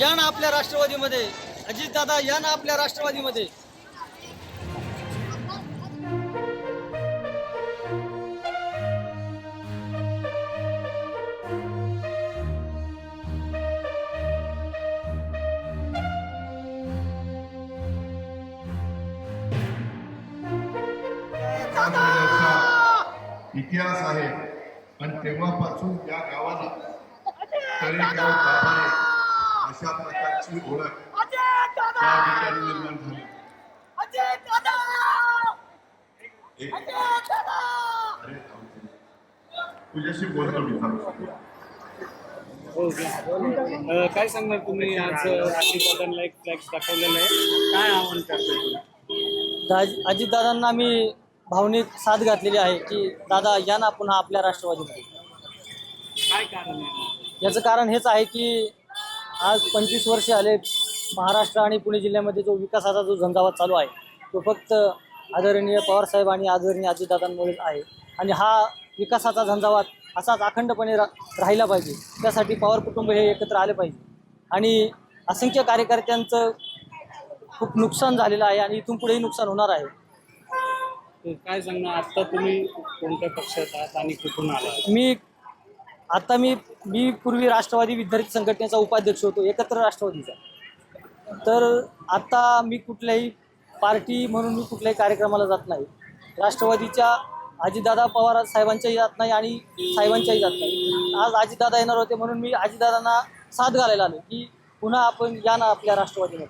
या ना आपल्या राष्ट्रवादीमध्ये. अजितदादा या ना आपल्या राष्ट्रवादीमध्ये. इतिहास आहे आणि तेव्हापासून या गावाला तळेगाव अशा प्रकारची ओळख त्या ठिकाणी निर्माण झाली. तुझ्याशी बोलतो मी काय सांगणार तुम्ही? आज अजितदादांना एक फ्लॅक्स दाखवलेला आहे. काय आव्हान दाज- अजितदादांना मी भावनिक साथ घातलेली आहे की दादा या ना पुन्हा आपल्या राष्ट्रवादीमध्ये. काय कारण आहे? याचं कारण हेच आहे की आज पंचवीस वर्ष आले महाराष्ट्र आणि पुणे जिल्ह्यामध्ये जो विकासाचा जो झंझावात चालू आहे तो फक्त आदरणीय पवारसाहेब आणि आदरणीय अजितदादांमुळेच आहे. आणि हा विकासाचा झंझावात असाच अखंडपणे रा राहिला पाहिजे. त्यासाठी पवार कुटुंब हे एकत्र आले पाहिजे. आणि असंख्य कार्यकर्त्यांचं खूप नुकसान झालेलं आहे आणि इथून पुढेही नुकसान होणार आहे. काय सांगणार? आता तुम्ही कोणत्या पक्षात आहात आणि कुठून आला मी आता मी मी पूर्वी राष्ट्रवादी विद्यार्थी संघटनेचा उपाध्यक्ष होतो एकत्र राष्ट्रवादीचा. तर आता मी कुठल्याही पार्टी म्हणून मी कुठल्याही कार्यक्रमाला जात नाही. राष्ट्रवादीच्या आजीदादा पवार साहेबांच्याही जात नाही आणि साहेबांच्याही जात नाही. आज आजीदादा येणार होते म्हणून मी आजीदादांना साथ घालायला आलो की पुन्हा आपण या ना आपल्या राष्ट्रवादीमध्ये.